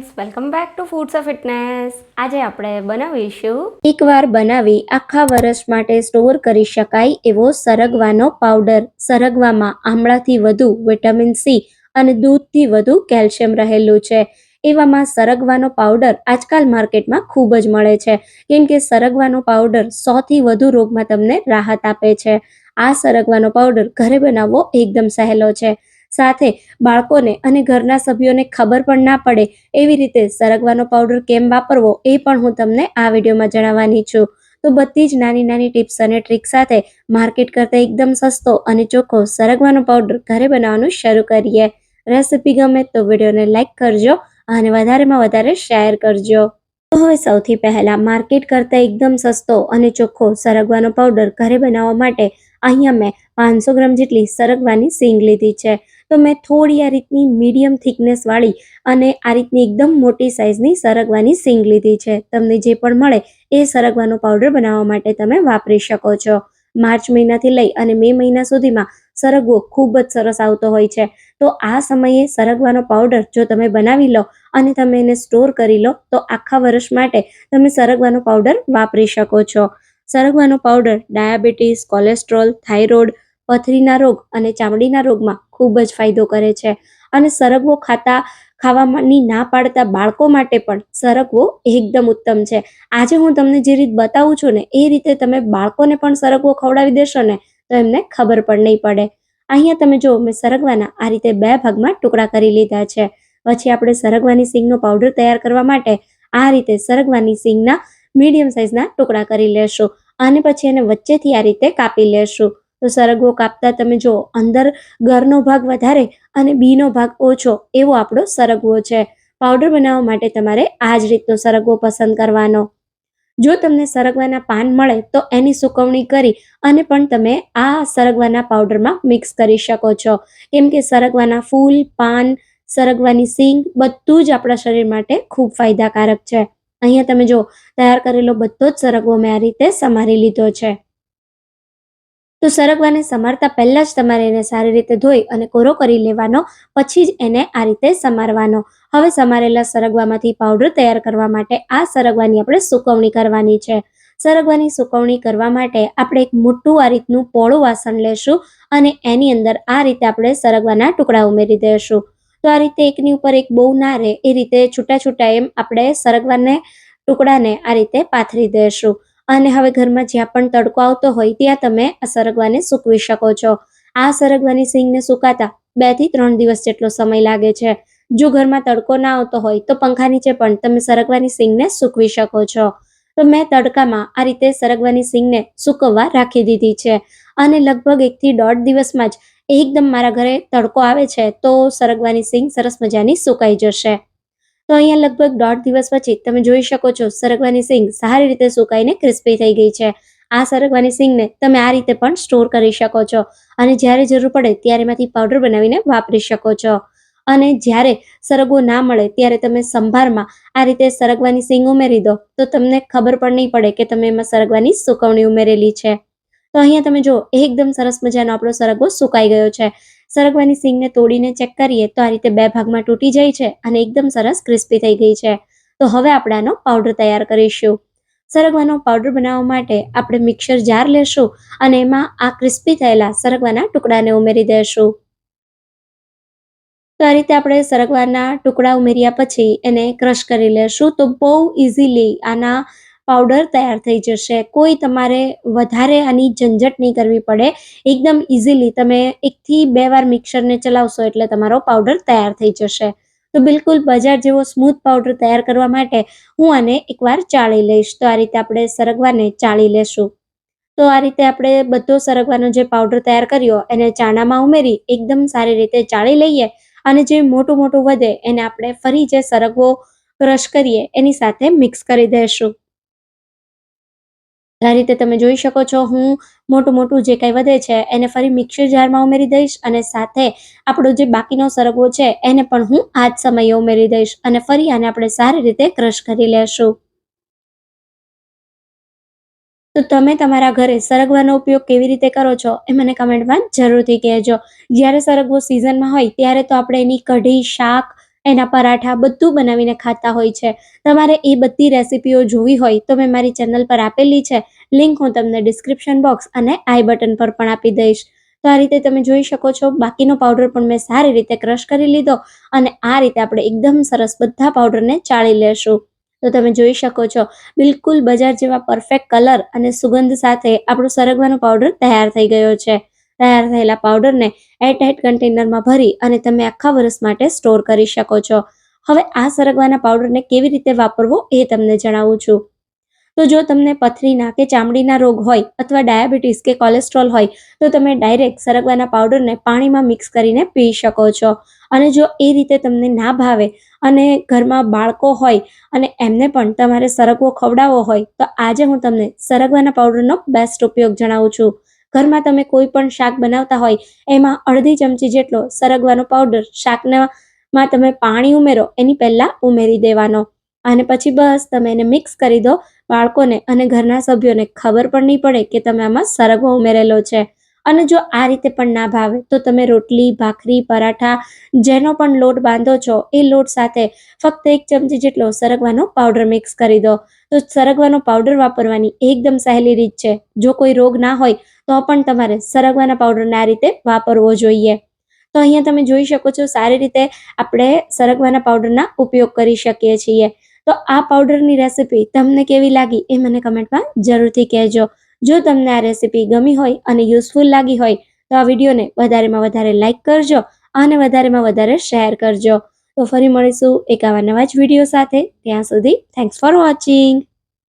Friends welcome back to foods of fitness આજે આપણે બનાવીશું એકવાર બનાવી આખા વર્ષ માટે સ્ટોર કરી શકાય એવો સરગવાનો પાવડર સરગવામાં આમળાથી વધુ વિટામિન સી અને દૂધથી વધુ કેલ્શિયમ રહેલું છે. એવામાં સરગવાનો પાવડર આજકાલ માર્કેટમાં ખૂબ જ મળે છે. કેમ કે સરગવાનો પાવડર સોથી વધુ રોગમાં તમને રાહત આપે છે. આ સરગવાનો પાવડર ઘરે બનાવવો એકદમ સહેલો છે. સાથે બાળકોને અને ઘરના સભ્યોને ખબર પણ ના પડે એવી રીતે સરગવાનો પાવડર કેમ વાપરવો એ પણ હું તમને આ વિડીયોમાં જણાવવાની છું. તો બધી જ નાની નાની ટિપ્સ અને ટ્રીક સાથે માર્કેટ કરતાં એકદમ સસ્તો અને ચોખ્ખો સરગવાનો પાવડર ઘરે બનાવવાનું શરૂ કરીએ. રેસિપી ગમે તો વિડીયોને લાઇક કરજો અને વધારેમાં વધારે શેર કરજો. તો હવે સૌથી પહેલા માર્કેટ કરતાં એકદમ સસ્તો અને ચોખ્ખો સરગવાનો પાવડર ઘરે બનાવવા માટે અહીંયા મેં પાંચસો ગ્રામ જેટલી સરગવાની સીંગ લીધી છે. તો મેં થોડી આ રીતની મીડિયમ થિકનેસવાળી અને આ રીતની એકદમ મોટી સાઇઝની સરગવાની સીંગ લીધી છે. તમને જે પણ મળે એ સરગવાનો પાવડર બનાવવા માટે તમે વાપરી શકો છો. માર્ચ મહિનાથી લઈ અને મે મહિના સુધીમાં સરગવો ખૂબ જ સરસ આવતો હોય છે. તો આ સમયે સરગવાનો પાવડર જો તમે બનાવી લો અને તમે એને સ્ટોર કરી લો, તો આખા વર્ષ માટે તમે સરગવાનો પાવડર વાપરી શકો છો. સરગવાનો પાવડર ડાયાબિટીસ કોલેસ્ટ્રોલ થાઇરોઇડ પથરીના રોગ અને ચામડીના રોગમાં ખૂબ જ ફાયદો કરે છે. અને સરગવો ખાતા, ખાવાની ના પાડતા બાળકો માટે પણ સરગવો એકદમ ઉત્તમ છે. આજે હું તમને જે રીત બતાવું છું ને, એ રીતે તમે બાળકોને પણ સરગવો ખવડાવી દેશો ને, તો એમને ખબર પણ નહીં પડે. અહીંયા તમે જો મેં સરગવાના આ રીતે બે ભાગમાં ટુકડા કરી લીધા છે. પછી આપણે સરગવાની સિંગનો પાવડર તૈયાર કરવા માટે આ રીતે સરગવાની સિંગના મીડિયમ સાઇઝના ટુકડા કરી લેશું. અને પછી એને વચ્ચેથી આ રીતે કાપી લેશું. તો સરગવો કાપતા તમે જો અંદર ગરનો ભાગ વધારે અને બીનો ભાગ ઓછો, એવો આપણો સરગવો છે. પાવડર બનાવવા માટે તમારે આ જ રીતનો સરગવો પસંદ કરવાનો. જો તમને સરગવાના પાન મળે તો એની સુકવણી કરી અને પણ તમે આ સરગવાના પાવડરમાં મિક્સ કરી શકો છો. કેમ કે સરગવાના ફૂલ, પાન, સરગવાની સિંગ બધું જ આપણા શરીર માટે ખૂબ ફાયદાકારક છે. અહીંયા તમે જો તૈયાર કરેલો બધો જ સરગવો મેં આ રીતે સમારી લીધો છે. તો સરગવાને સમારતા પહેલાં જ તમારે એને સારી રીતે ધોઈ અને કોરો કરી લેવાનો, પછી જ એને આ રીતે સમારવાનો. હવે સમારેલા સરગવામાંથી પાવડર તૈયાર કરવા માટે આ સરગવાની આપણે સુકવણી કરવાની છે. સરગવાની સુકવણી કરવા માટે આપણે એક મોટું આ રીતનું પોળું વાસણ લેશું અને એની અંદર આ રીતે આપણે સરગવાના ટુકડા ઉમેરી દઈશું તો આ રીતે એકની ઉપર એક બહુ ના રહે, એ રીતે છૂટા છૂટા એમ આપણે સરગવાને ટુકડાને આ રીતે પાથરી દઈશું અને હવે ઘરમાં જ્યાં પણ તડકો આવતો હોય, ત્યાં તમે આ સરગવાને સૂકવી શકો છો. આ સરગવાની સિંગને સુકાતા બેથી ત્રણ દિવસ જેટલો સમય લાગે છે. જો ઘરમાં તડકો ના આવતો હોય, તો પંખા નીચે પણ તમે સરગવાની સિંગને સૂકવી શકો છો. તો મેં તડકામાં આ રીતે સરગવાની સિંગને સૂકવવા રાખી દીધી છે. અને લગભગ એકથી દોઢ દિવસમાં જ એકદમ મારા ઘરે તડકો આવે છે, તો સરગવાની સિંગ સરસ મજાની સુકાઈ જશે. તો અહીંયા લગભગ દોઢ દિવસ પછી તમે જોઈ શકો છો, સરગવાની સિંગ સારી રીતે સુકાઈને ક્રિસ્પી થઈ ગઈ છે. આ સરગવાની સિંગને તમે આ રીતે પણ સ્ટોર કરી શકો છો અને જ્યારે જરૂર પડે ત્યારે એમાંથી પાવડર બનાવીને વાપરી શકો છો. અને જ્યારે સરગવો ના મળે ત્યારે તમે સંભારમાં આ રીતે સરગવાની સિંગ ઉમેરી દો, તો તમને ખબર પણ નહીં પડે કે તમે એમાં સરગવાની સુકવણી ઉમેરેલી છે. તો અહીંયા તમે જો એકદમ સરસ મજાનો આપણો સરગવો સુકાઈ ગયો છે. સરગવાની સિંગને તોડીને ચેક કરીએ તો આ રીતે બે ભાગમાં તૂટી જાય છે અને એકદમ સરસ ક્રિસ્પી થઈ ગઈ છે. તો હવે આપણે આનો પાવડર તૈયાર કરીશું. સરગવાનો પાવડર બનાવવા માટે આપણે મિક્સર જાર લેશું અને એમાં આ ક્રિસ્પી થયેલા સરગવાના ટુકડાને ઉમેરી દેશું. તો આ રીતે આપણે સરગવાના ટુકડા ઉમેર્યા પછી એને ક્રશ કરી લેશું. તો બહુ ઇઝીલી આના પાવડર તૈયાર થઈ જશે. કોઈ તમારે વધારે આની ઝંઝટ નહીં કરવી પડે. એકદમ ઇઝીલી તમે એકથી બે વાર મિક્સરને ચલાવશો એટલે તમારો પાવડર તૈયાર થઈ જશે. તો બિલકુલ બજાર જેવો સ્મૂથ પાવડર તૈયાર કરવા માટે હું આને એકવાર ચાળી લઈશ. તો આ રીતે આપણે સરગવાને ચાળી લેશું. તો આ રીતે આપણે બધો સરગવાનો જે પાવડર તૈયાર કર્યો એને ચાણામાં ઉમેરી એકદમ સારી રીતે ચાળી લઈએ અને જે મોટું મોટું વધે એને આપણે ફરી જે સરગવો ક્રશ કરીએ એની સાથે મિક્સ કરી દઈશું. આ રીતે તમે જોઈ શકો છો, હું મોટું મોટું જે કંઈ વધે છે, એને ફરી મિક્સર જારમાં ઉમેરી દઈશ અને સાથે આપણો જે બાકીનો સરગવો છે, એને પણ હું આ જ સમયે ઉમેરી દઈશ અને ફરી આને આપણે સારી રીતે ક્રશ કરી લેશું. તો તમે તમારા ઘરે સરગવાનો ઉપયોગ કેવી રીતે કરો છો, એ મને કમેન્ટમાં જરૂરથી કહેજો. જ્યારે સરગવો સિઝનમાં હોય, ત્યારે તો આપણે એની કઢી, શાક એના પરાઠા બધું બનાવીને ખાતા હોય છે. તમારે એ બધી રેસિપીઓ જોવી હોય તો મેં મારી ચેનલ પર આપેલી છે. લિંક હું તમને ડિસ્ક્રિપ્શન બોક્સ અને આઈ બટન પર પણ આપી દઈશ. તો આ રીતે તમે જોઈ શકો છો, બાકીનો પાવડર પણ મેં સારી રીતે ક્રશ કરી લીધો અને આ રીતે આપણે એકદમ સરસ બધા પાવડરને ચાળી લેશું. તો તમે જોઈ શકો છો, બિલકુલ બજાર જેવા પરફેક્ટ કલર અને સુગંધ સાથે આપણો સરગવાનો પાવડર તૈયાર થઈ ગયો છે. તૈયાર થયેલા પાવડરને એરટાઇટ કન્ટેનરમાં ભરી અને તમે આખા વર્ષ માટે સ્ટોર કરી શકો છો. હવે આ સરગવાના પાવડરને કેવી રીતે વાપરવો એ તમને જણાવું છું. તો જો તમને પથરીના કે ચામડીના રોગ હોય અથવા ડાયાબિટીસ કે કોલેસ્ટ્રોલ હોય, તો તમે ડાયરેક્ટ સરગવાના પાવડરને પાણીમાં મિક્સ કરીને પી શકો છો. અને જો એ રીતે તમને ના ભાવે અને ઘરમાં બાળકો હોય અને એમને પણ તમારે સરગવો ખવડાવવો હોય, તો આજે હું તમને સરગવાના પાવડરનો બેસ્ટ ઉપયોગ જણાવું છું. ઘરમાં તમે કોઈ પણ શાક બનાવતા હોય, એમાં અડધી ચમચી જેટલો સરગવાનો પાવડર શાકના તમે પાણી ઉમેરો, એની પહેલાં ઉમેરી દેવાનો. અને પછી બસ તમે એને મિક્સ કરી દો બાળકોને અને ઘરના સભ્યોને. ખબર પણ નહીં પડે કે તમે આમાં સરગવો ઉમેરેલો છે. અને જો આ રીતે પણ ના ભાવે, તો તમે રોટલી, ભાખરી, પરાઠા, જેનો પણ લોટ બાંધો છો, એ લોટ સાથે ફક્ત એક ચમચી જેટલો સરગવાનો પાવડર મિક્સ કરી દો. તો સરગવાનો પાવડર વાપરવાની એકદમ સહેલી રીત છે. જો કોઈ રોગ ના હોય તો પણ તમારે સરગવાના પાવડરને આ રીતે વાપરવો જોઈએ. તો અહીંયા તમે જોઈ શકો છો સારી રીતે આપણે સરગવાના પાવડરના ઉપયોગ કરી શકીએ છીએ. તો આ પાવડરની રેસિપી તમને કેવી લાગી એ મને કમેન્ટમાં જરૂરથી કહેજો. જો તમને આ રેસીપી ગમી હોય અને યુઝફુલ લાગી હોય તો આ વિડીયોને વધારેમાં વધારે લાઇક કરજો અને વધારેમાં વધારે શેર કરજો. તો ફરી મળીશું એક આવા નવા જ વીડિયો સાથે. ત્યાં સુધી થેન્ક્સ ફોર વોચિંગ